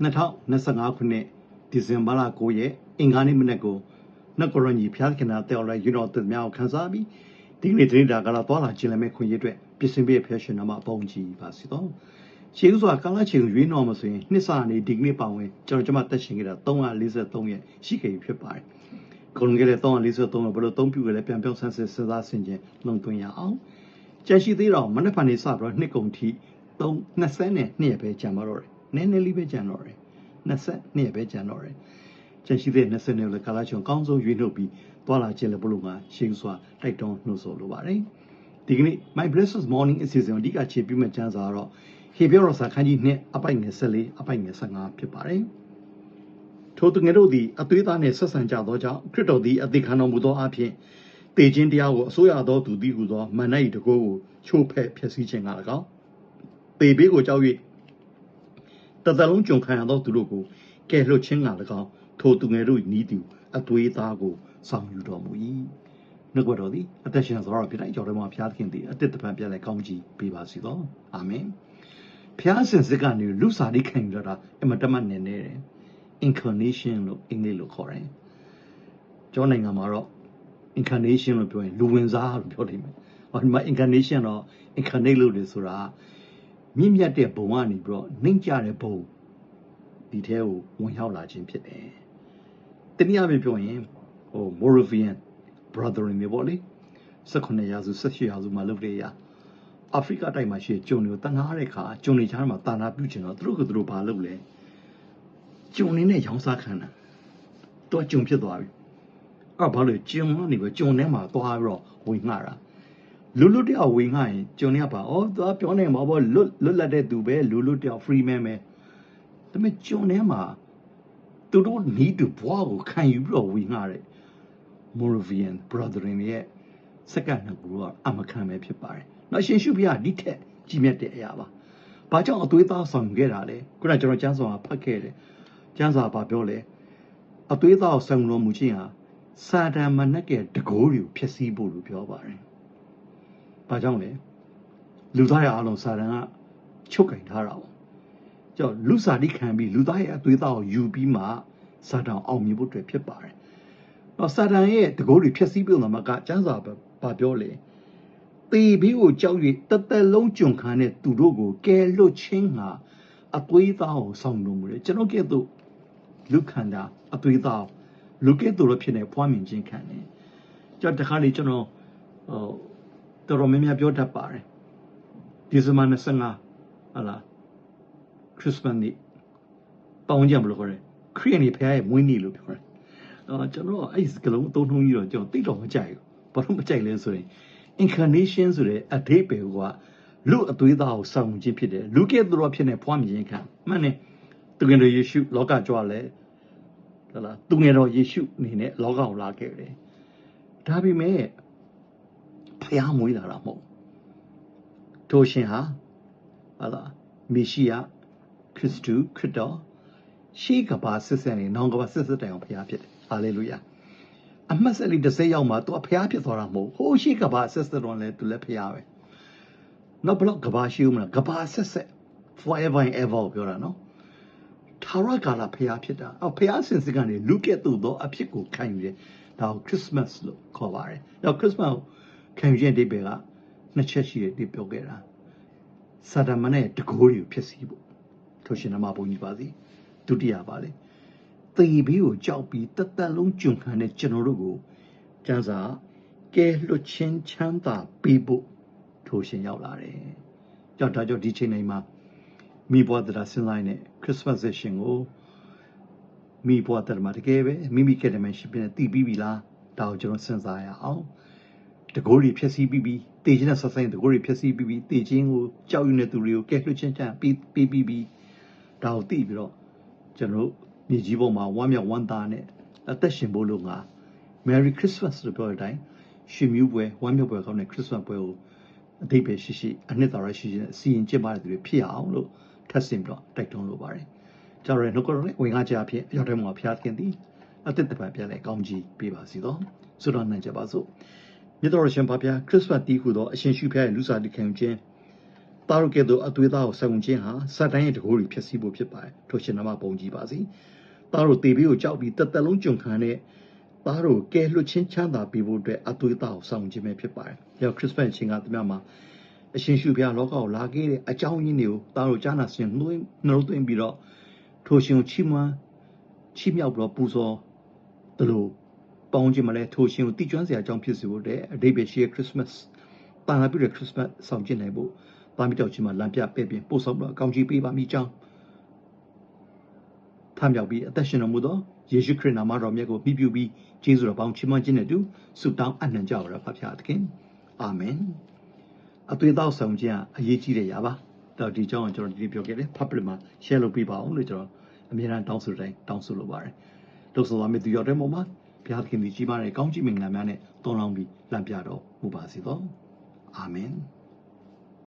2025ခုနှစ်ဒီဇင်ဘာလ9ရက်အင်္ဂါနေ့မနက်ကိုနတ်ကရညီဖျားခင်နာတောက်လိုက်ယူတော်သူများကိုခန်းစားပြီးဒီကနေ့တရင်တာကတော့သွားလာခြင်းလည်းမဲ့ခွင့်ရအတွက်ပြင်ဆင်ပေးဖျက်ရှင်နာမှာပုံကြည့်ပါစီတော့ရှေးဥစွာကာလချိန်ရွေးတော်မှာဆိုရင်နှစ်စာနေဒီကနေ့ပါဝင်ကျွန်တော်ကျမတက်ရှင်ခဲ့တာ343ရက်ရှိခဲ့ပြီဖြစ်ပါတယ်ကုန်ခဲ့တဲ့343ကိုဘယ်လိုသုံးပြုခဲ့လဲပြန်ပြောင်းဆန်းစစ်စဉ်းစားဆင်ခြင်လုံသွင်းရအောင်ကြံရှိသေးတော့မနေ့ဖန်နေစပြီးတော့နှစ်ကုန်ထိ3 20နဲ့2ရက်ပဲကြံပါတော့တယ် နည်းနည်းလေးပဲကြံတော့တယ်22ရက်ပဲကြံတော့တယ်ကျန်ရှိတဲ့20နှစ်လည်းကာလချုံအကောင်းဆုံးရွေးနှုတ်ပြီးသွားလာခြင်းလည်းဘလို့မှာရှင်းစွာတိုက်တွန်းနှုတ်ဆော်လိုပါတယ်ဒီကနေ့ My Blessed Morning အစီအစဉ်အဓိကခြေပြုမဲ့ကျမ်းစာတော့ဟေဘရဲစာခန်းကြီး2အပိုက်ငယ်14အပိုက်ငယ်15ဖြစ်ပါတယ်ထိုသူငယ်တို့သည်အသွေးသားနှင့်ဆက်ဆံကြသောကြောင့်ခရစ်တော်သည်အသေးခံတော်မူသောအဖြစ်တေခြင်းတရားကိုအစိုးရသောသူသည်ဟုသောမန်နိုင်တကိုးကိုချိုးဖဲ့ဖျက်ဆီးခြင်းက၎င်းပေဘေးကိုကြောက်၍ တသလုံးကြုံခံရသောသူတို့ကိုကယ်လွတ်ခြင်းက၎င်းထိုသူငယ်တို့ဤသူအသွေးသားကိုဆောင်ယူတော်မူ၏နှုတ်ကတော်သည်အသက်ရှင်သောတော်ဖြစ်တဲ့ကြော်တော်မှာဖျားသခင်သည်အတစ်တပံပြလိုက်ကောင်းကြီးပေးပါစေသောအာမင်ဖျားစင်စစ်ကနေလူစားလေးခံရတာအမတမနဲ့နေတယ် incarnation လို့အင်္ဂလိပ်လိုခေါ်တယ်ကျောင်းနိုင်ငံမှာတော့ incarnation လို့ပြောရင်လူဝင်စားလို့ပြောတယ်မယ်ဟောဒီမှာ incarnation တော့ incarnate လို့လေဆိုတာ မြင့်မြတ်တဲ့ဘုံကနေပြီးတော့နှိမ့်ကြတဲ့ဘုံဒီထဲကိုဝင်ရောက်လာခြင်းဖြစ်တယ်။တနည်းအားဖြင့်ပြောရင်ဟို Moravian Brethren တွေပေါ့လေ18ရာစု18ရာစုမှာလုပ်တဲ့အရာအာဖရိကတိုက်မှာရှိတဲ့ကျုံတွေကိုတန်ငားတဲ့ခါကျုံတွေချားမှာတာနာပြုချင်တော့သူတို့ကသူတို့ဘာလုပ်လဲကျုံနေနဲ့ရောင်းစားခံတာတော့ကျုံဖြစ်သွားပြီအဲ့ဘာလို့ကျုံကနေပဲကျုံထဲမှာသွားပြီးတော့ဝင်ငှတာ လူလူတယောက်ဝင်ငှရင်ကျုံနေကပါဩသွားပြောနေမှာပေါ့လွတ်လွတ်လပ်တဲ့သူပဲလူလူတယောက် free man ပဲဒါပေမဲ့ကျုံထဲမှာသူတို့ need to ဘွားကိုခံယူပြီးတော့ဝင်ငှတဲ့ Moravian Brethren ရဲ့စက္ကန့်နှစ်ခုကအမခံပဲဖြစ်ပါတယ်။နောက်ရှင်ရှုဖျားဒီထက်ကြီးမြတ်တဲ့အရာပါ။ဘာကြောင့်အသွေးသားဆောင်ခဲ့တာလဲ။ခုနကကျွန်တော်ကျမ်းစာမှာဖတ်ခဲ့တယ်။ကျမ်းစာဘာပြောလဲ။အသွေးသားဆောင်တော်မူခြင်းဟာစာတန်မနက်ကတကိုးတွေကိုဖျက်ဆီးဖို့လို့ပြောပါတယ်။ ဘာကြောင့်လဲ။လူသားရဲ့အလုံးစာတန်ကချုပ်ကင်ထားတာပေါ့။ကြောင့်လူစာတိခံပြီးလူသားရဲ့အသွေးသားကိုယူပြီးမှစာတန်အောင်မြင်ဖို့အတွက်ဖြစ်ပါတယ်။တော့စာတန်ရဲ့တကိုးတွေဖျက်ဆီးပြုံးတာမှကကျမ်းစာဘာပြောလဲတေဘေးကိုကြောက်၍တသက်လုံးကြုံခံတဲ့သူတို့ကိုကယ်လွတ်ခြင်းဟာအသွေးသားကိုဆောင်လို့မူတယ်ကျွန်တော်ကဲ့သို့လူခန္ဓာအသွေးသားလူကဲ့သို့လို့ဖြစ်နေဖွားမြင်ခြင်းခံတယ်ကျွန်တော်တခါလေကျွန်တော်ဟို တော်တော်များများပြောတတ်ပါတယ်ဒီဇင်ဘာ25ဟာလားခရစ်စမတ်နေ့ပေါင်းကြမလို့ခေါ်တယ်ခရစ်ယာန်တွေဖခင်ရဲ့မွေးနေ့လို့ပြောတယ်အော်ကျွန်တော်အဲ့ဒီစကလုံးအသုံးနှုန်းကြီးတော့ကျွန်တော်သိတော့မကြိုက်ဘူးဘာလို့မကြိုက်လဲဆိုရင် incarnation ဆိုတဲ့အဓိပ္ပာယ်ကလူအသွေးသားကိုဆောင်ခြင်းဖြစ်တယ်လူကဲ့သို့ဖြစ်နေဖွားမြင်ခြင်းခံမှန်တယ်သူငယ်တော်ယေရှုလောကကြွလဲဟလာသူငယ်တော်ယေရှုအနေနဲ့လောကကိုလာခဲ့တယ်ဒါပေမဲ့ ဖျားမွေးလာတာမဟုတ်ထိုရှင်ဟာဟလာမေရှိယခရစ်တုခရစ်တော်ရှေးကဘာဆက်ဆက်နေနောင်ကဘာဆက်ဆက်တိုင်အောင်ဖျားဖြစ်တယ်ဟာလေလုယာအမှတ်စလေးတစ်စိရောက်မှ तू ဖျားဖြစ်သွားတာမဟုတ်ဟိုးရှိကဘာဆက်ဆက်တော့လဲ तू လည်းဖျားပဲနောက်ဘလော့ကဘာရှိဦးမလားကဘာဆက်ဆက် forever and ever ပြောတာနော်ထာဝရကာလဖျားဖြစ်တာအော်ဖျားစင်စကနေလူကဲ့သို့သောအဖြစ်ကိုခံယူတယ်ဒါကို Christmas လို့ခေါ်ပါတယ်နောက် Christmas ခံယူခြင်းအဓိပ္ပာယ်ကနှစ်ချက်ရှိတယ်ဒီပြောခဲ့တာစာတမန်ရဲ့တကိုးတွေကိုဖြစ်စီဖို့ထိုရှင်နမဘုန်းကြီးပါစီဒုတိယပါလေသေဘေးကိုကြောက်ပြီးတသက်လုံးကျွန်ခံတဲ့ကျွန်တော်တို့ကိုကျမ်းစာကဲလွတ်ချင်းချမ်းသာပေးဖို့ထိုရှင်ရောက်လာတယ်။ကြောက်တာကြောင့်ဒီချိန်တိုင်းမှာမိဘတရားစဉ်းစားနေခရစ်စမတ်ရှင်ကိုမိဘတရားမှာတကယ်ပဲမိမိကတည်းကရှိပြနေတည်ပြီးပြီလားဒါကိုကျွန်တော်စဉ်းစားရအောင် တကိုးတွေဖြည့်ဆည်းပြီးပြီးတေခြင်းနဲ့ဆက်ဆိုင်တကိုးတွေဖြည့်ဆည်းပြီးပြီးတေခြင်းကိုကြောက်ရွံ့တဲ့သူတွေကိုကဲလွတ်ချင်းချမ်းပြီးပြီးပြီးဒါကိုသိပြီးတော့ကျွန်တော်မြေကြီးပေါ်မှာဝမ်းမြောက်ဝမ်းသာနဲ့အသက်ရှင်ဖို့လို့ငါ Merry Christmas လို့ပြောတဲ့အတိုင်းရှင်မြူးပွဲဝမ်းမြောက်ပွဲကောင်းတဲ့ Christmas ပွဲကိုအတိတ်ပဲရှိရှိအနှစ်သာရရှိရှိနဲ့စီရင်ကျင့်ပါတဲ့သူတွေဖြစ်အောင်လို့ထပ်ဆင့်ပြီးတော့တိုက်တွန်းလိုပါတယ်။ကြောင့်ရနှုတ်ကတော်နဲ့ဝင်ကားကြအဖြစ်အရောက်တဲ့မှာဖျားခင်သည်အသက်တပံပြန်လဲကောင်းကြီးပေးပါစီတော့။ဆုတော်နိုင်ကြပါစို့။ မြတ်တော်ရှင်ဘာဖျားခရစ်စမတ်တီးဟူသောအရှင်ရှုဖျားရဲ့လူစားတခံခြင်းသားတို့ကဲ့သို့အသွေးသားကိုဆောင်ခြင်းဟာစတန်ရဲ့တကိုးတွေဖြစ်စီဖို့ဖြစ်ပါတယ်ထိုရှင်နာမပုံကြည်ပါစေသားတို့တေဘေးကိုကြောက်ပြီးတက်တက်လုံးကြုံခံတဲ့သားတို့ကဲလွတ်ချင်းချမ်းသာပေးဖို့အတွက်အသွေးသားကိုဆောင်ခြင်းပဲဖြစ်ပါတယ်။ရောက်ခရစ်စမတ်အချိန်ကတမန်မှာအရှင်ရှုဖျားလောကကိုလာခဲ့တဲ့အကြောင်းရင်းတွေကိုသားတို့ကြားနာဆင်နှွှဲနှလုံးသွင်းပြီးတော့ထိုရှင်ကိုချီးမွမ်းချီးမြှောက်ပြီးတော့ပူဇော်တယ်လို့ ပေါင်းခြင်းမလဲထိုရှင်ကိုတည်ကျွမ်းစရာအကြောင်းဖြစ်စေဖို့တဲ့အဓိပ္ပာယ်ရှိတဲ့ခရစ်စမတ်တာနာပြုတဲ့ခရစ်စမတ်ဆောင်ကျင့်နိုင်ဖို့တာမီတောက်ချင်းမှာလမ်းပြပဲ့ပြင်ပို့ဆောင်ပြီးတော့အကောင်းကြီးပေးပါမိကြောင်းထမြောက်ပြီးအသက်ရှင်တော်မူသောယေရှုခရစ်နာမတော်မြတ်ကိုပြပြုပြီးကျေးဇူးတော်ပေါင်းချီးမွမ်းခြင်းနဲ့အတူဆုတောင်းအနှံကြပါရဖဖျားသခင်အာမင်အသွေးတောက်ဆောင်ခြင်းကအရေးကြီးတဲ့ຢာပါတော့ဒီကြောင်းကိုကျွန်တော်ဒီနေ့ပြောခဲ့တယ် public မှာ share လုပ်ပေးပါအောင်လို့ကျွန်တော်အမြဲတမ်းတောင်းဆိုတိုင်းတောင်းဆိုလိုပါတယ်လို့ဆိုပါမယ်သူရောက်တဲ့ပုံမှာဘု ရားသခင်ဒီကြီးမားတဲ့ကောင်းချီးမင်္ဂလာများနဲ့တောင်းလောင်းပြီးလမ်းပြတော်မူပါစေသောအာမင်